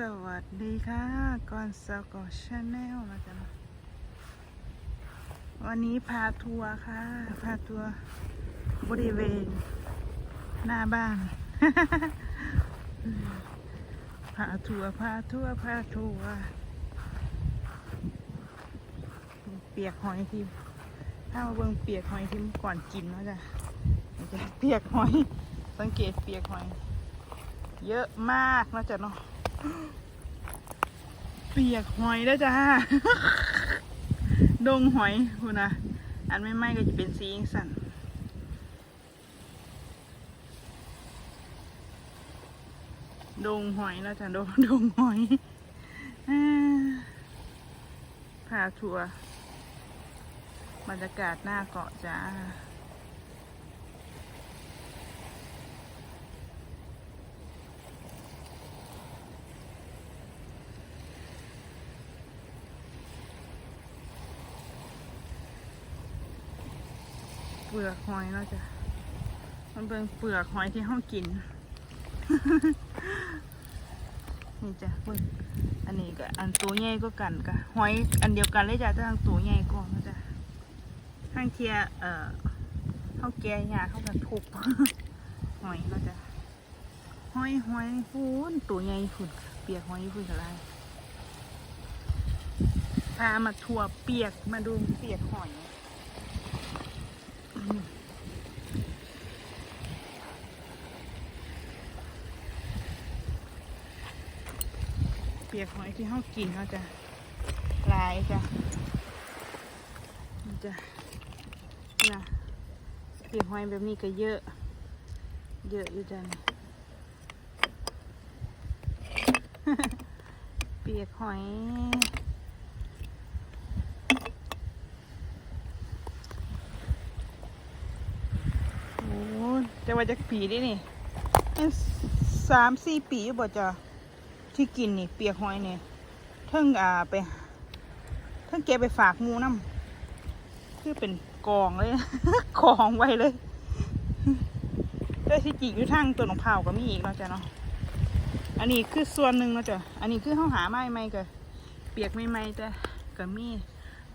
สวัสดีค่ะก่อนสกอชาแนลนะจ๊ะวันนี้พาทัวร์ค่ะ พาทัวร์บริเวณ หน้าบ้าน พาทัวร์พาทัวร์พาทัวร์เปียกหอยทิมถ้ามาเบิ่งเปียกหอยทิมก่อนกินนะจ๊ะจะเปียกหอย สังเกตเปียกหอย เยอะมากนะจ๊ะเนาะ เปียกหอยแล้วจ้า ดงหอยคุณนะอันไม่ไหม้ก็จะเป็นสีสันดงหอยแล้วจ้ะดงดงหอยอพาทัวร์บรรยากาศหน้าเกาะจ้า ปลือกหอยเนาะจ้ะมันเป็นเปลือกหอยที่ห้องกิน นี่จ้ะเบิ่งอันนี้ก็อันตัวใหญ่ก็กันกะหอยอันเดียวกันเลยจ้ะแต่ทางตัวใหญ่กว่าเนะจ้ะทางเทียเอ่อเขาแก่ยาเข้าก็ทุบหอยเนาะจ้ะหอยหอยฟูนตัวใหญ่ฝุ่นเปียกหอยฝุ่นอะไรพามาทัวเปียกมาดูเปียกหอย เปียกหอยที่ห้ากินเขาจะลายจ้ะนี่จ้ะนะเปียกหอยแบบนี้ก็เยอะ เยอะอยู่จ้ะเปียกหอยโอ้จะว่าจะปีได้นี่เป็นสามสี่ปีอยู่บ่จ้ะ ที่กินนี่เปียกหอยเนี่เทิงอ่าไปเทิงเก็บไปฝากหมูน้ำคือเป็นกองเลย กองไว้เลยแต่ที่จริงอยู่ทางตัวหนองเผาก็มีอีกเนาะจ้ะเนาะอันนี้คือส่วนหนึ่งเนาะจ้ะอันนี้คือเขาหาไม้ไม้ก็เปียกไม่ไม้จ้ะก็มี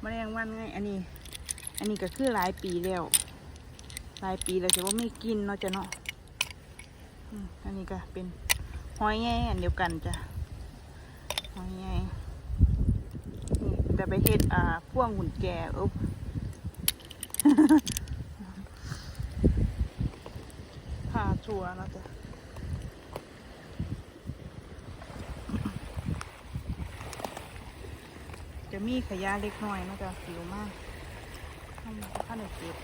แมลงวันไงอันนี้ อันนี้ก็คือหลายปีแล้วหลายปีแล้วแต่ว่าไม่กินเนาะจ้ะเนาะอันนี้ก็เป็น หอยแง่อันเดียวกันจ้ะหอยแง่นี่แต่ไปเฮ็ดอ่าพ่วงหุ่นแกอุ๊บพาชัวร์เนะจ้ะจะมีขยะเล็กน้อยนะจ้ะผิวมากข้างข้างในเก็บ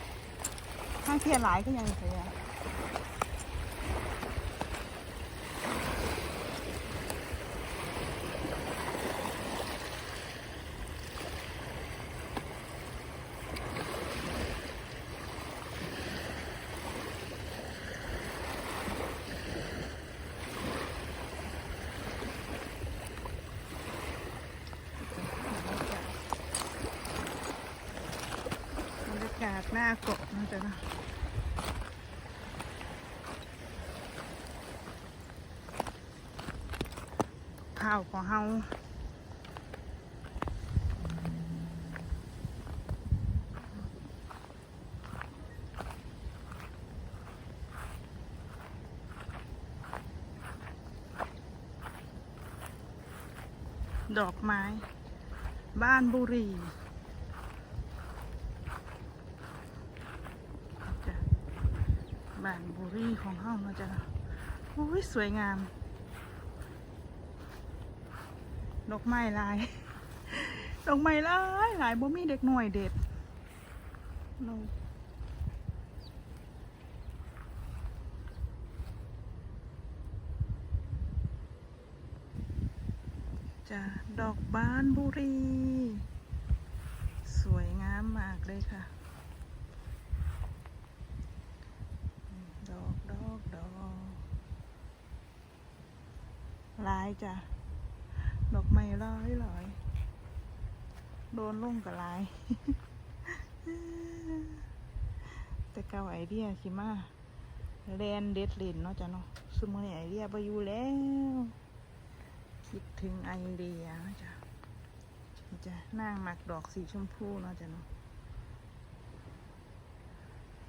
ข้างเทียนหลายก็ยังมีขยะากหน้าเกาะนะจ๊ะนะข้าวของเฮาดอกไม้ บ้านบุรี จ้ะ บ้านบุรีของเฮามาจะโอ้ยสวยงาม ดอกไม้ลาย ดอกไม้ลายหลายบ่มีเด็กหน่อยเด็ดเราจ้ะดอกบานบุรี สวยงามมากเลยค่ะ ดอกดอกดอกลายจ้ะ ดอกไม้ลายลายโดนลุ่งกับลาย แต่เก่าไอเดียสิมาแลนเด็ดเลนเนาะจ้ะเนาะสมัยไอเดียไปอยู่แล้ว คิดถึงไอเดียนะจ๊ะจ้ะนางหมักดอกสีชมพูเนาะจ้ะเนาะ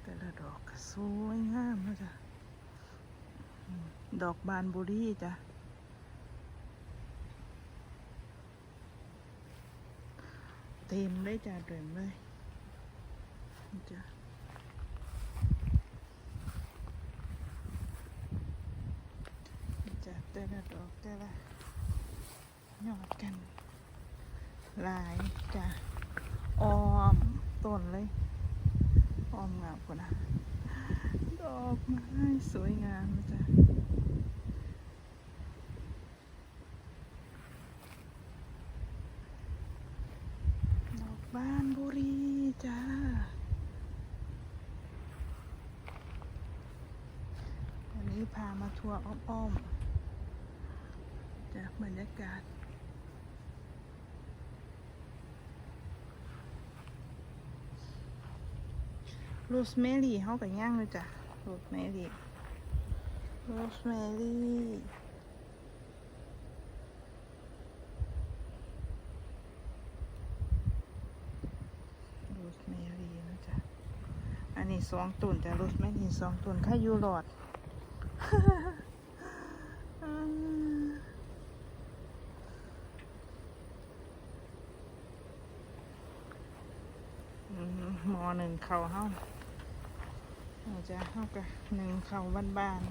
แต่ละดอกสวยงามเนาะจ้ะดอกบานบุรีจ้ะ เต็มเลยจ้ะเต็มเลยนี่จ้ะจะแต่ละดอกแต่ละยอดกัน หลายจะออมต้นเลยออมงามกว่านะดอกไม้สวยงามนะจ้ะดอกบานบุรีจ้า วันนี้พามา ทัวร์อ้อมๆจากบรรยากาศโรสแมรี่เขากับย่างเลยจ้ะโรสแมรี่โรสแมรี่โรสแมรี่นะจ๊ะ อันนี้สองตุนจ้ะโรสแมรี่สองตุนค่ายูรอืม หมอหนึ่งเข่าเฮ้าเราจะเฮ้ากับหนึ่งเข่าบ้าน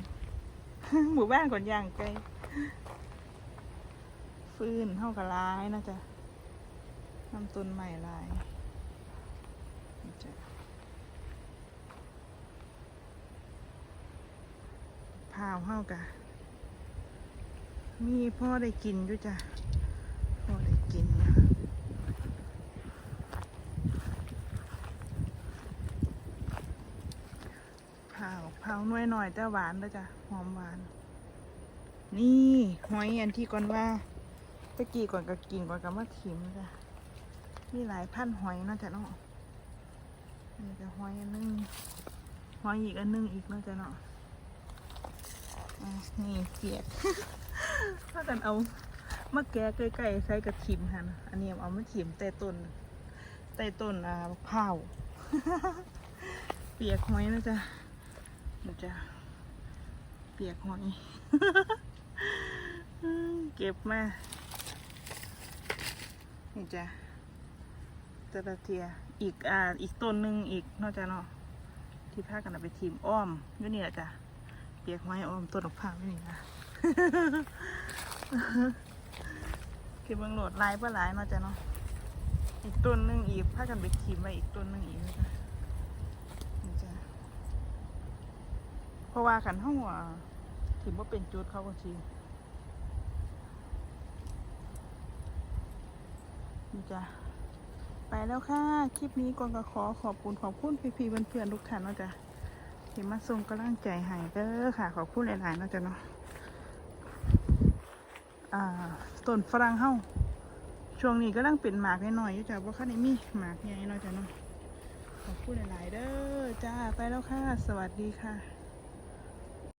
ๆหมู่บ้านก่อนย่างไกลฟื้นเฮ้ากับลายนะจ๊ะน้ำต้นใหม่ลายจะพาวเฮ้ากะมีพ่อได้กินด้วยจ้ะพ่อได้กินนะ เผาเผา หน่วยหน่อยแต่หวานแล้วจ้ะหอมหวาน นี่หอยอันที่ก่อนว่าตะกี้ก่อนก็กินก่อนก็มาถิมจ้ะมีหลายพันหอยเนาจะเนาะนี่จะหอยอันนึงหอยอีกอันนึงอีกเนาจะเนาะนี่เปียกถ้ากันเอามาแกะใกล้ๆใส่กระถิมค่ะนะอันนี้เอามาถิมแต่ต้นแต่ต้นอ่ามะพร้าวเปียกหอยนะจ๊ะ เดี๋ยวจะเปียกหอยอืมเก็บมา นี่จ้ะตะละเทีย อีกอ่าอีกต้นหนึ่งอีกนอกจากเนาะที่พากันเอาไปทีมอ้อมอยู่นี่แหละจ้ะเปียกหอยอ้อมต้นดอกพร้าวอยู่นี่นะเก็บเบังโหลดลายเพื่อหลายเนาะจ้ะเนาะอีกต้นหนึ่งอีกพากันไปทีมไว้อีกต้นหนึ่งอีกนะจ้ะนี่จ้ะ เพ ราะว่าขันห้องว่าถือว่าเป็นจุดเขาก็ทีนี่จ้ะไปแล้วค่ะ คลิปนี้กอนก็ขอขอบคุณขอบคุณพี่ๆเพื่อนๆทุกท่านนะจ้ะที่มาส่งกำลังใจให้เด้อค่ะ ขอบคุณหลายๆนะจ้ะเนาะต้นฝรั่งเฮาช่วงนี้ก็ลังเป็นหมากน้อยๆอยู่จ้ะเพราะคันนี้มีหมากใหญ่เนาะจ้ะเนาะขอบคุณหลายๆเด้อจ้าไปแล้วค่ะ สวัสดีค่ะ